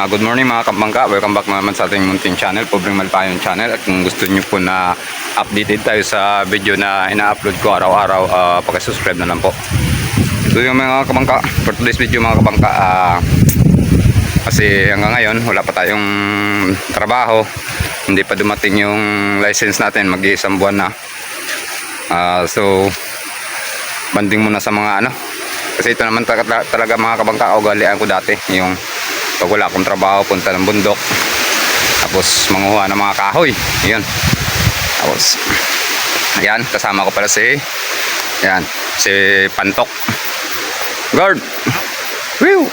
Ah, good morning mga kabangka. Welcome back naman sa ating munting channel, Pobreng Malpayon channel. At kung gusto niyo po na updated tayo sa video na ina-upload ko araw-araw, uh, pag-subscribe na lang po. Ito yung mga kabangka. For today's video mga kabangka, ah, kasi hanggang ngayon wala pa tayong trabaho. Hindi pa dumating yung license natin, mag-iisang buwan na. Ah, so, banding muna sa mga ano. Kasi ito naman talaga mga kabangka, ugalian ko dati. Yung pag wala akong trabaho, punta ng bundok. Tapos manguha ng mga kahoy. Yun. Tapos, ayan, kasama ko pala si, ayan, si Pantok. Guard! Whew!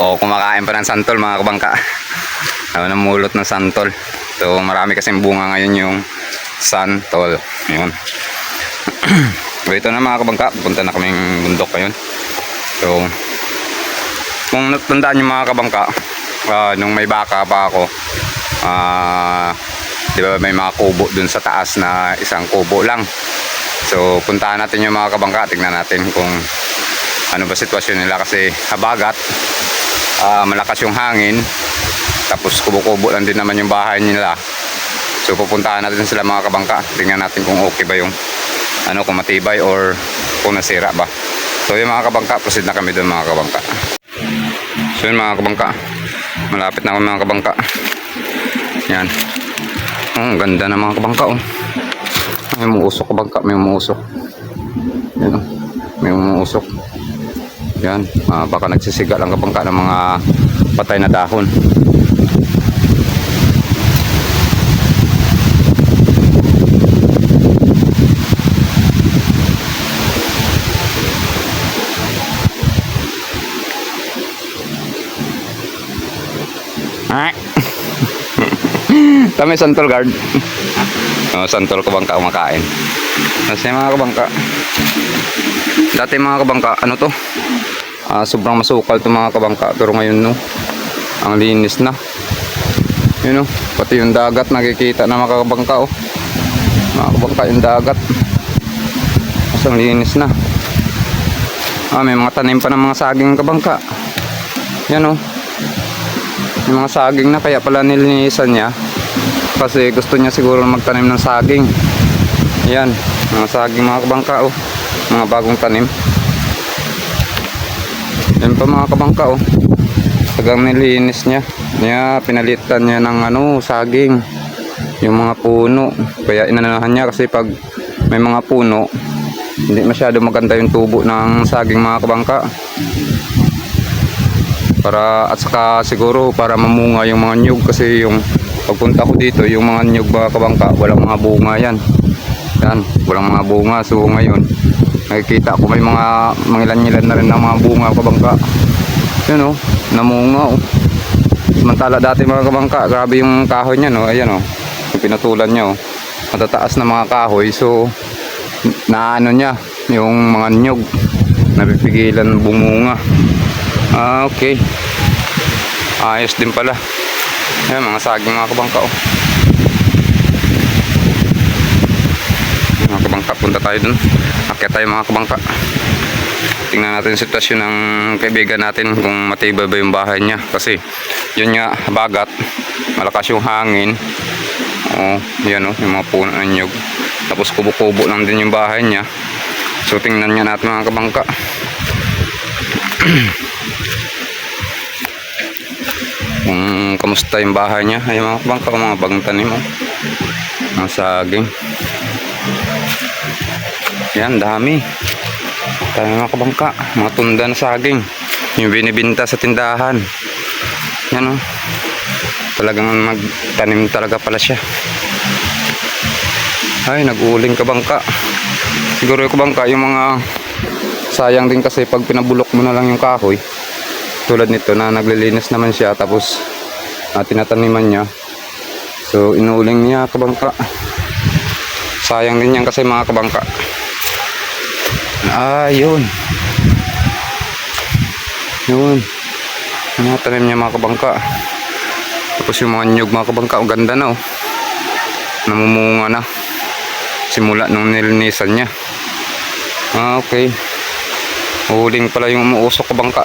O, kumakain pa ng santol mga kabangka. Ano namulot ng santol. So, marami kasing bunga ngayon yung santol. Yun. so, ito na mga kabangka. Punta na kaming bundok ngayon. So, kung natandaan nyo mga kabangka, ah, nung may baka pa ako, ah, di ba may mga kubo dun sa taas na isang kubo lang. So, puntahan natin yung mga kabangka. Tingnan natin kung ano ba sitwasyon nila kasi habagat, ah, malakas yung hangin, tapos kubo-kubo lang din naman yung bahay nila. So, pupuntahan natin sila mga kabangka. Tingnan natin kung okay ba yung ano, kung matibay or kung nasira ba. So, yung mga kabangka, proceed na kami doon mga kabangka. So yun mga kabangka. Malapit na ako mga kabangka. Yan. Oh, ganda ng mga kabangka oh. May umuusok kabangka, may umuusok. Yan oh. May umuusok. Yan. Ah, baka nagsisiga lang kabangka ng mga patay na dahon. Ah. Kami santol guard. Oh, santol kabangka kumakain. Kasi mga kabangka. Dati mga kabangka, ano to? Ah, sobrang masukal to mga kabangka. Pero ngayon no, ang linis na. Yun oh, pati yung dagat nakikita na mga kabangka oh. Mga kabangka yung dagat. Mas ang linis na. Ah, may mga tanim pa ng mga saging kabangka. Yan oh. Yung mga saging na kaya pala nilinisan niya. Kasi gusto niya siguro magtanim ng saging. Yan, mga saging mga kabangka oh. Mga bagong tanim. Yan pa mga kabangka oh. Tagang nilinis niya. Niya pinalitan niya ng ano, saging. Yung mga puno. Kaya inanahan niya kasi pag may mga puno, hindi masyado maganda yung tubo ng saging mga kabangka para at saka siguro para mamunga yung mga nyug kasi yung pagpunta ko dito yung mga nyug mga kabangka walang mga bunga yan. Yan walang mga bunga. So ngayon nakikita ko may mga mangilan-ngilan na rin ng mga bunga kabangka. Yun oh namunga oh. Samantala dati mga kabangka grabe yung kahoy niya no ayan oh. Yung pinatulan niya oh. Matataas na mga kahoy. So naano niya yung mga nyug. Napipigilan bumunga Ah, okay. Ayos din pala. Ayan, mga saging mga kabangka oh. Mga kabangka, punta tayo dun. Akyat tayo mga kabangka. Tingnan natin sitwasyon ng kaibigan natin kung matibay ba yung bahay niya. Kasi, yun nga, bagat. Malakas yung hangin. Oh, yan oh, yung mga puno ng nyug. Tapos kubo-kubo lang din yung bahay niya. So, tingnan nga natin mga kabangka. kung kamusta yung bahay niya? Ay mga bangka mga bagong tanim oh. mga saging. Yan dami. Tayo mga kabangka. Mga tunda na saging. Yung binibinta sa tindahan. Yan oh. Talagang magtanim talaga pala siya. Ay nag-uling kabangka. Siguro yung kabangka yung mga sayang din kasi pag pinabulok mo na lang yung kahoy tulad nito na naglilinis naman siya tapos uh, tinataniman niya. So inuling niya kabangka. Sayang din yan kasi mga kabangka. Ah yun. Yun. Mga tanim niya mga kabangka. Tapos yung mga nyug mga kabangka ang ganda na oh. Namumunga na. Simula nung nilinisan niya. Ah okay. Huling pala yung umuusok kabangka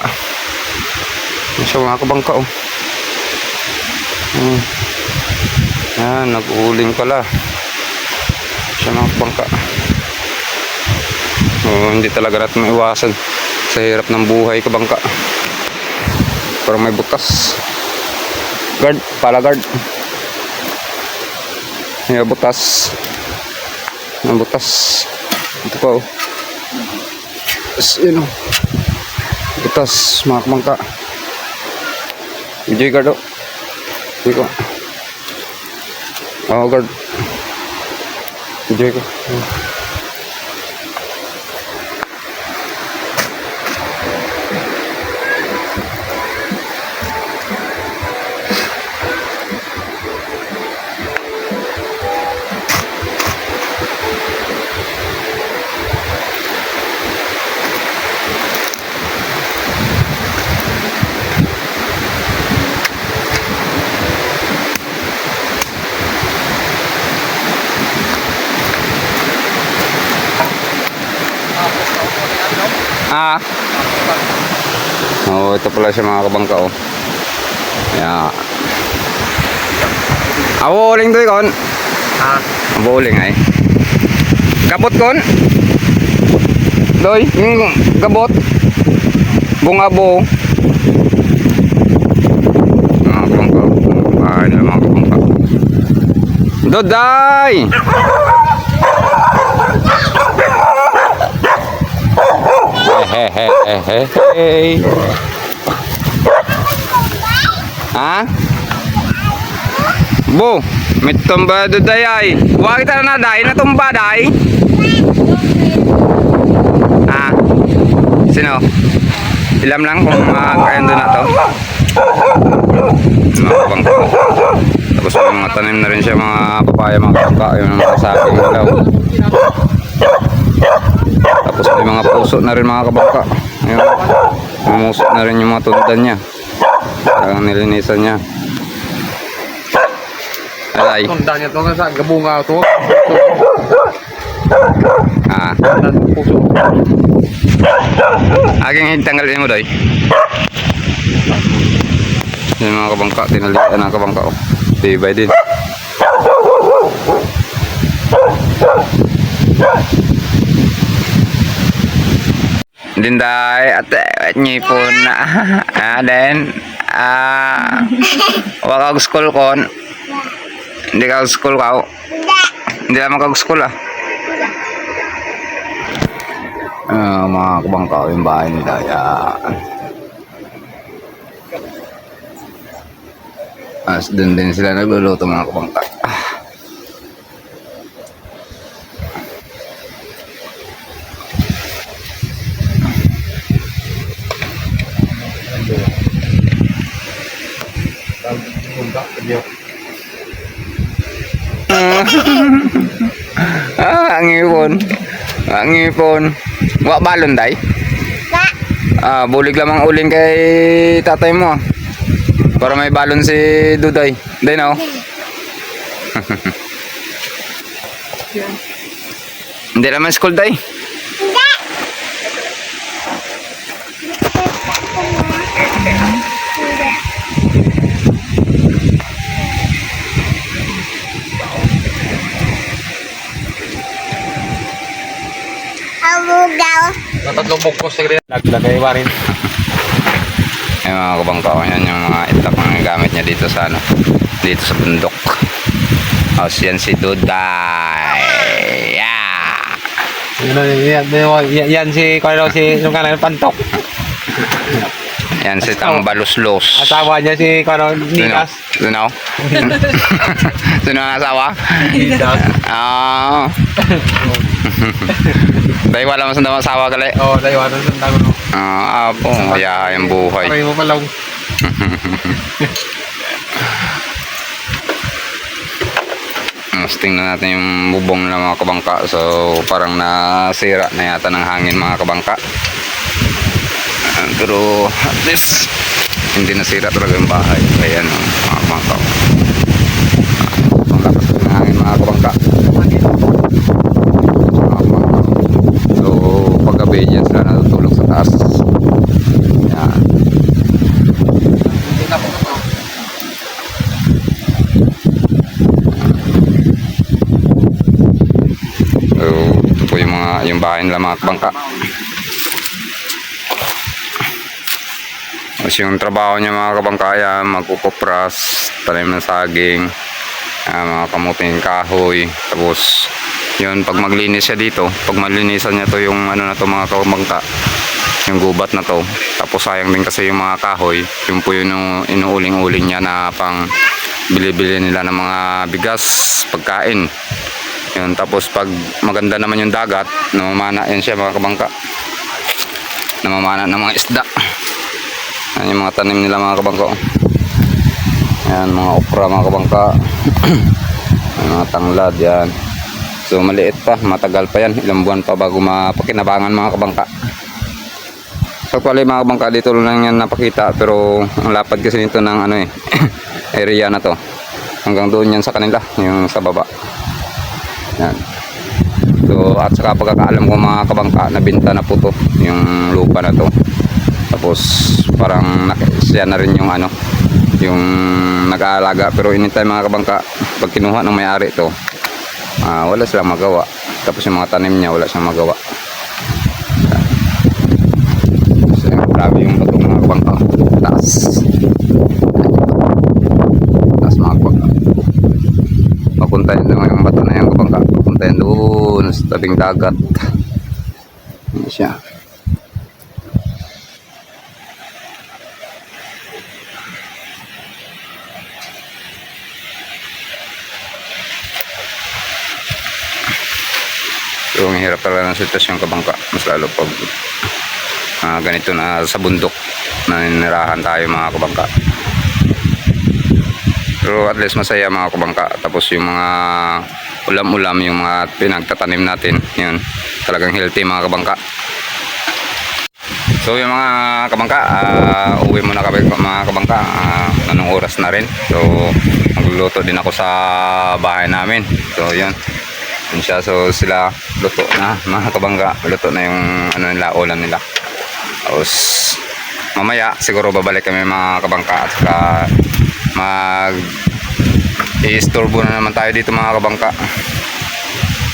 Siya mga kabangka oh. Hmm. Yan, nag-uuling pala. Siya mga kabangka. Oh, hindi talaga natin maiwasan sa hirap ng buhay kabangka. Parang may butas. Guard, pala guard. May butas. May butas. Ito pa oh. Yun oh. Butas, mga kamangka. Enjoy guard oh. Enjoy ko. Oo ko. Ah. Oh, ito pala siya mga kabangka oh. Yeah. Awo uling doy kon. Ha? Awo uling ay. Gabot kon. Doy, yung gabot. Bungabo. Mga kabangka. Ay, mga kabangka. Doday! Hehehehe. Ha? Bu, may tumba do dayay. Wa kita na day na tumba day. Ha? Sino? Ilam lang kung uh, kaya doon na to. Mga kabangka. Tapos mga tanim na rin siya mga papaya mga kabangka. Yung mga saging ilaw. Tapos may mga puso na rin mga kabangka. Ayun. Mumusok na rin yung mga tundan niya. Parang nilinisan niya. Alay. Tunda niya to nga sa gabunga to. Ah. Puso. Aking tanggalin mo doy. Yung mga kabangka. Tinalitan ng kabangka. Oh. Tibay din. Dinday at nyipon na. Ah then ah wag kag school kon. Hindi ka school ka hindi naman kag school ah. Ah, mga kabangka yung bahay nila yan As dun din sila nagluluto mga kabangka ah. Tunda. Diyo. ah ang ipon. Ang ipon. Wa balon day? Ah bulig lamang uling kay tatay mo. Para may balon si Duday day na oh hindi naman school day Natatlong bukos na Naglagay wa rin. Ay mga kabangka ko, yan yung mga itak na gamit niya dito sa ano, dito sa bundok. O, yan si Duday. Yeah. Yan, yan, yan, yan si, kung ano, si, yung kanan, pantok. Yan si Tang Baluslos. Asawa niya si, kung ano, Nikas. Sino? Sino ang asawa? Nikas. Ah. Dahil wala mas ang asawa gali. Oo, dahil wala sa tago, no. Ah, apo, kaya yung buhay. Aray mo palaw. Mas tingnan natin yung bubong ng mga kabangka. So, parang nasira na yata ng hangin mga kabangka pero at least hindi nasira talaga yung bahay. Kaya ano mga kumangka malakas ng hangin mga kumangka so paggabi dyan sila natutulog sa taas. Yan. So ito yung mga yung bahay nila mga kumangka Tapos yung trabaho niya mga kabangka yan, magkukupras, tanim ng saging, ah, mga kamuting kahoy. Tapos yun, pag maglinis siya dito, pag malinisan niya to yung ano na to mga kabangka, yung gubat na to. Tapos sayang din kasi yung mga kahoy, yung po yun yung inuuling-uling niya na pang bili-bili nila ng mga bigas, pagkain. Yun, tapos pag maganda naman yung dagat, namamana yan siya mga kabangka. Namamana ng mga isda. Yan yung mga tanim nila mga kabangka. Yan, mga okra mga kabangka. Yan, mga tanglad yan. So maliit pa, matagal pa yan. Ilang buwan pa bago mapakinabangan mga kabangka. So actually mga kabangka, dito lang yan napakita. Pero ang lapad kasi nito ng ano eh, area na to. Hanggang doon yan sa kanila, yung sa baba. Yan. So, at saka pagkakaalam ko mga kabangka, nabinta na po to, yung lupa na to. Tapos, parang siya na rin yung ano, yung nag-aalaga. Pero anytime mga kabangka, pag kinuha ng may-ari to, ah, wala silang magawa. Tapos yung mga tanim niya, wala siyang magawa. So, grabe yung bato mga kabangka. Taas. Taas mga kabangka papuntahin lang yung bato na yung kabangka papuntahin doon sa tabing dagat Yan siya so ang hirap talaga ng sitwasyon kabangka mas lalo pag ah, ganito na sa bundok na ninirahan tayo mga kabangka pero at least masaya mga kabangka. Tapos yung mga ulam-ulam, yung mga pinagtatanim natin, yun, talagang healthy mga kabangka. So yung mga kabangka, ah, uwi muna kami mga kabangka. Ah, anong oras na rin. So magluluto din ako sa bahay namin. So yun. Yun siya. So sila luto na mga kabangka. Luto na yung ano nila, ulam nila. Tapos mamaya siguro babalik kami mga kabangka at saka mag i-istorbo na naman tayo dito mga kabangka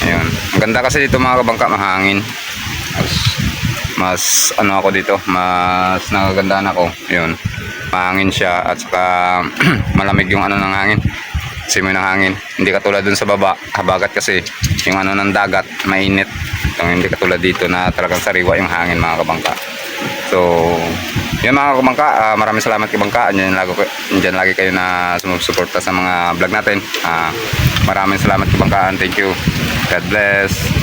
ayun. Ang ganda kasi dito mga kabangka mahangin. Mas, mas ano ako dito mas nagagandaan ako. Yun mahangin siya. At saka malamig yung ano ng hangin simoy ng hangin hindi katulad dun sa baba. Habagat kasi yung ano ng dagat mainit. So, hindi katulad dito na talagang sariwa yung hangin mga kabangka. So yun mga kabangka. Ah, maraming salamat kabangka andyan lagi, andyan lagi kayo na sumusuporta sa mga vlog natin. Ah, maraming salamat kabangka and thank you. God bless